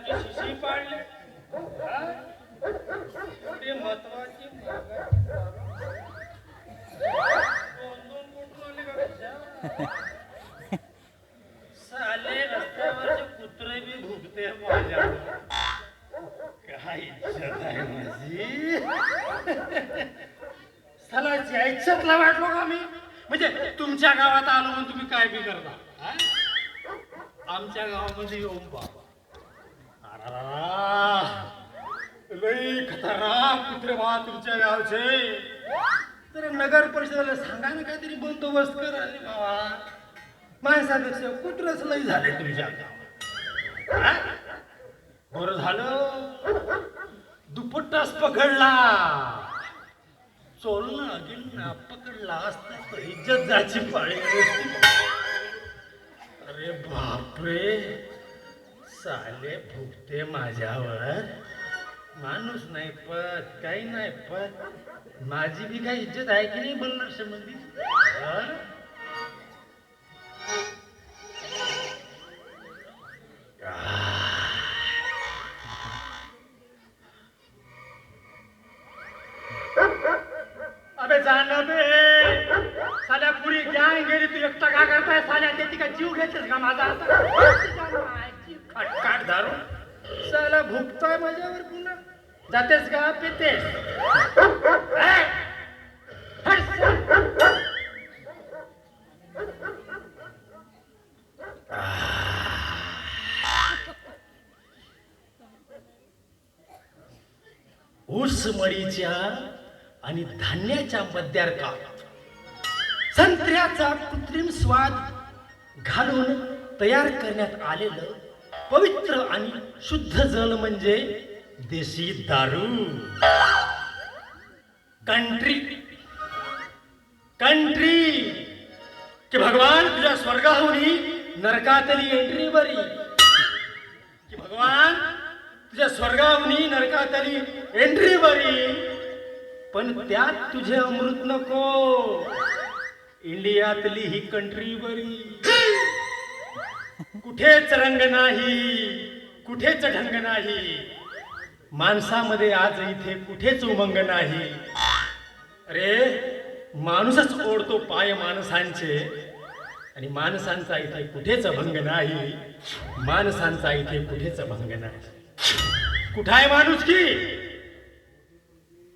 आमची शिशी पाळली. एवढी महत्वाची रस्त्यावरचे कुत्रे बी भुकते माझ्या काय इज्जत म्हणजे तुमच्या गावात आलो म्हणून तुम्ही काय बी करता आमच्या गावामध्ये येऊन बाबा. लई खतरनाक कुत्रे बा तुमच्या गावचे. तर नगर परिषदेला सांगा ना काहीतरी बंदोबस्त करा रे बाबा. माणसापेक्षा कुत्रच लई झाले तुमच्या गावात. बरं झालं. दुपट्टाच पकडला. चोलना गिलना पकडला असता इज्जत जायची पाळी अरे बापरे. साले भुकते माझ्यावर. माणूस नाही पत काही नाही पत. माझी बी काही इज्जत आहे की नाही बोलणार संबंधी? अबे जाणं बे साल्या पुरी गँग गेली तू एकटा का करताय? साल्या त्याची का जीव घेतेस का माझा आता? जातेस का पितेस ए? ऊस आणि धान्याच्या मध्यार्कात संत्र्याचा कृत्रिम स्वाद घालून तयार करण्यात आलेलं पवित्र आणि शुद्ध जल म्हणजे देसी दारू. कंट्री कंट्री की भगवान तुझ्या स्वर्गाहुनी नरकातली एंट्री बरी की भगवान तुझ्या स्वर्गाहुनी नरकातली एंट्री बरी पण त्यात तुझे अमृत नको. इंडियातली ही कंट्री बरी कुठेच रंग नाही. कुठेच ढंग नाही. माणसामध्ये आज इथे कुठेच उमंग नाही. अरे माणूसच ओढतो पाय माणसांचे. आणि माणसांचा इथे कुठेच भंग नाही. माणसांचा इथे कुठेच भंग नाही. कुठं आहे माणूस की?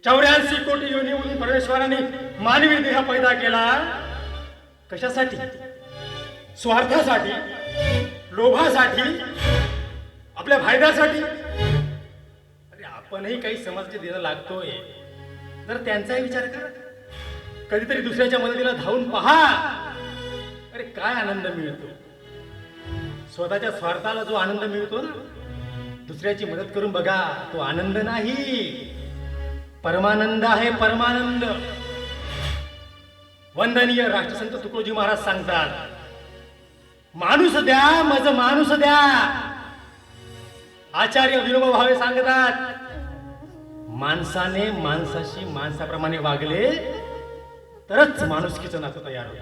चौऱ्याऐंशी कोटी योनीमधून परमेश्वराने मानवी देह पैदा केला. कशासाठी? स्वार्थासाठी? लोभासाठी? आपल्या फायद्यासाठी? आपणही काही समजते देणं लागतोय. जर त्यांचाही विचार कर. कधीतरी दुसऱ्याच्या मदतीला धावून पहा. अरे काय आनंद मिळतो. स्वतःच्या स्वार्थाला जो आनंद मिळतो ना दुसऱ्याची मदत करून बघा तो आनंद नाही. परमानंद आहे परमानंद. वंदनीय राष्ट्रसंत तुकडोजी महाराज सांगतात माणूस द्या माझ माणूस द्या. आचार्य विनोबा भावे सांगतात माणसाने माणसाशी माणसाप्रमाणे वागले तरच माणुसकीचं नातं तयार होत.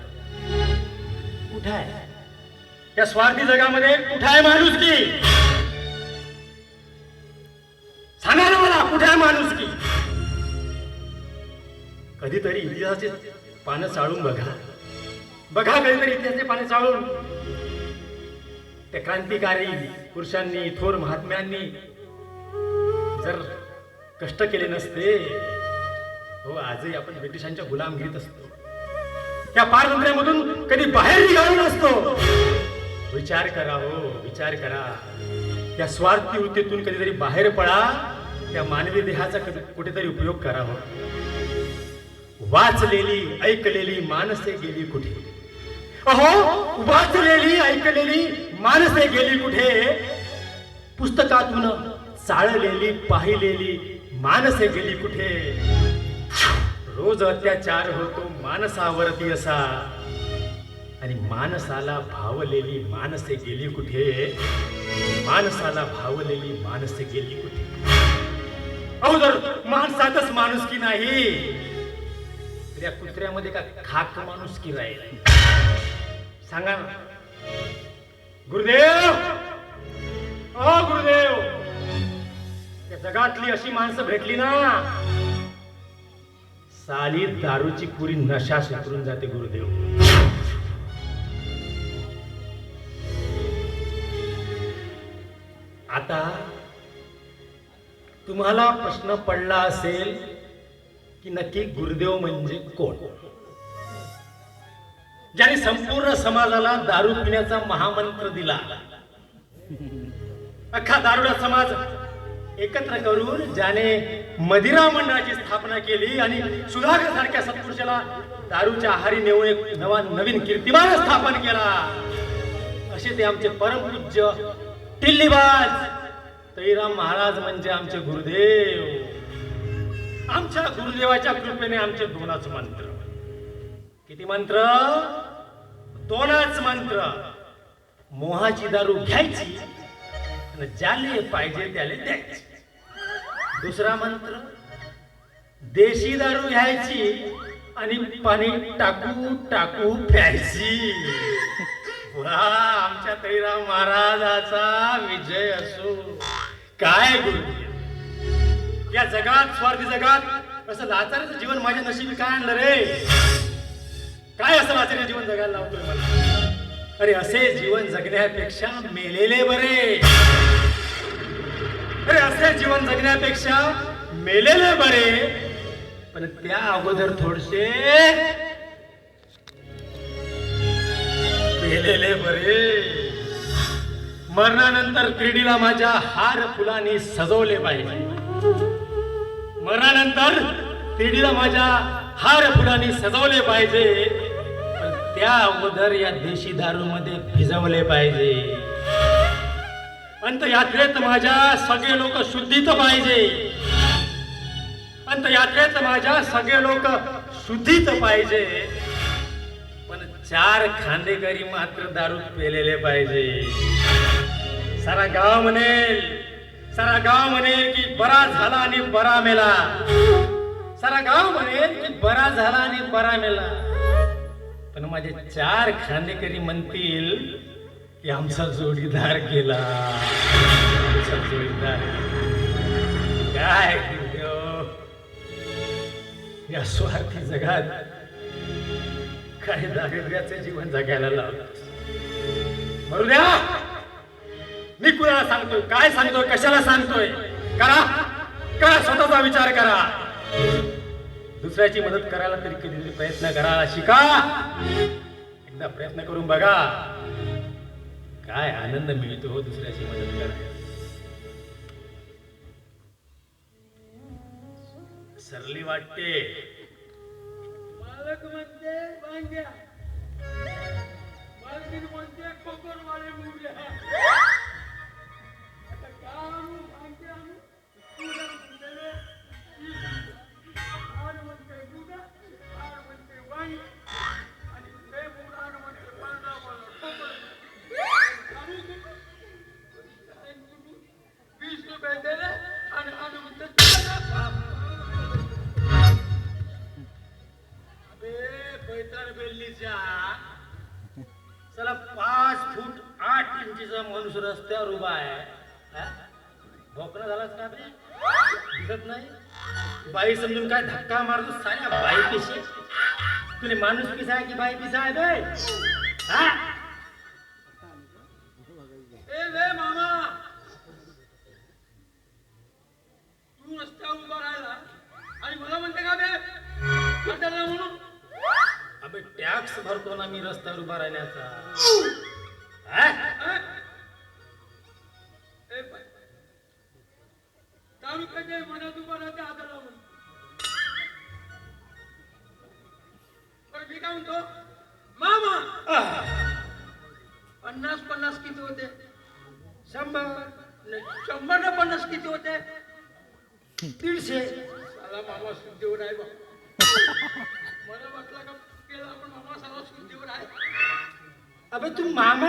कुठं आहे या स्वार्थी जगामध्ये कुठं आहे माणुसकी? सांगा ना मला कुठे आहे माणुसकी? कधीतरी इतिहासाचे पानं चाळून बघा. बघा कधीतरी इतिहासाचे पानं चाळून. त्या क्रांतिकारी पुरुषांनी थोर महात्म्यांनी जर कष्ट केले नसते. हो आजही आपण ब्रिटिशांच्या गुलामगिरीत असतो. त्या पारतंत्र्यामधून कधी बाहेर निघालो नसतो. विचार करा हो विचार करा. त्या स्वार्थी वृत्तीतून कधीतरी बाहेर पडा त्या मानवी देहाचा कधी कुठेतरी उपयोग करावा हो. वाचलेली ऐकलेली माणसे गेली कुठे? अहो वाचलेली ऐकलेली माणसे गेली कुठे? पुस्तकातून चाळलेली पाहिलेली मानसे गेली कुठे? रोज अत्याचार होतो मानसावरती असा. आणि मानसाला भावलेली मानसे गेली कुठे? माणसाला भावलेली मानसे गेली कुठे? अहो जर माणसातच माणूस की नाही त्या कुत्र्यामध्ये का खाक माणूस की राहील? सांगा ना. गुरुदेव! अ गुरुदेव! जगातली अशी माणसं भेटली ना. साली दारूची पुरी नशा सुटून जाते गुरुदेव. आता तुम्हाला प्रश्न पडला असेल की नक्की गुरुदेव म्हणजे कोण? ज्याने संपूर्ण समाजाला दारू पिण्याचा महामंत्र दिला. अख्खा दारुडा समाज एकत्र करून ज्याने मदिरा मंडळाची स्थापना केली आणि सुधाकर सारख्या सत्पुरुषाला दारूच्या आहारी नेऊन एक नवा नवीन कीर्तिमान स्थापन केला. असे ते आमचे परमपूज्य टिल्लीबाज तैराम महाराज म्हणजे आमचे गुरुदेव. आमच्या गुरुदेवाच्या कृपेने आमचे दोनच मंत्र. किती मंत्र? दोनच मंत्र. मोहाची दारू घ्यायची आणि ज्याले पाहिजे त्याले द्यायचे. दुसरा मंत्र देशी दारू घ्यायची आणि पाणी टाकू टाकू प्यायची. वा आमच्या तळीराम महाराजाचा विजय असो. काय गुरु या जगात स्वार्थी जगात असं लाचाराचं जीवन माझ्या नशिबी काय आणलं रे? काय असं लाचारी जीवन जगायला लावतोय मला? अरे असे जीवन जगण्यापेक्षा मेलेले बरे. अरे असे जीवन जगण्यापेक्षा मेलेले बरे. पण त्या अगोदर थोडसे मेलेले बरे. मरणानंतर क्रीडीला माझ्या हार फुलांनी सजवले पाहिजे. मरणानंतर क्रीडीला माझ्या हार फुलांनी सजवले पाहिजे. त्या अगोदर या देशी दारू मध्ये भिजवले पाहिजे. अंत यात्रेत माझ्या सगळे लोक शुद्धीत पाहिजे. अंत यात्रेत माझ्या सगळे लोक शुद्धीत पाहिजे. पण चार खांदेकरी मात्र दारू पेलेले पाहिजे. सारा गाव म्हणेल सारा गाव म्हणेल की बरा झाला आणि बरा मेला. सारा गाव म्हणेल की बरा झाला आणि बरा मेला. पण माझे चार खांदेकरी म्हणतील की आमचा जोडीदार गेला. आमचा जोडीदार काय या स्वार्थी जगात काय दारिद्र्याचं जीवन जगायला लावलं मरू द्या. मी कुणाला सांगतोय? काय सांगतोय? कशाला सांगतोय? करा. करा. स्वतःचा विचार करा. दुसऱ्याची मदत करायला तरी कधीतरी प्रयत्न करा शिका. एकदा प्रयत्न करून बघा. काय आनंद मिळतो हो दुसऱ्याची मदत करायला. सरली वाटते. मालक म्हणते रस्त्यावर उभा आहे. हा? झालाच का रे दिसत नाही. बाई समजून काय धक्का मारतो? साऱ्या बाई पिशी. तुले माणूस पिसा की बाई पिसा आहे? बे हा? ए वे मामा! तू रस्त्यावर उभा राहिला आणि मला म्हणते का बे म्हणून. अबे टॅक्स भरतो ना मी रस्त्यावर उभा राहण्याचा मामा! पन्नास पन्नास किती होते? शंभर. शंभर ना पन्नास किती होते? दीडशे. साला मामा शुद्धीवर आहे बा. मला वाटलं का केला पण मामा साला शुद्धीवर आहे. अबे तू मामा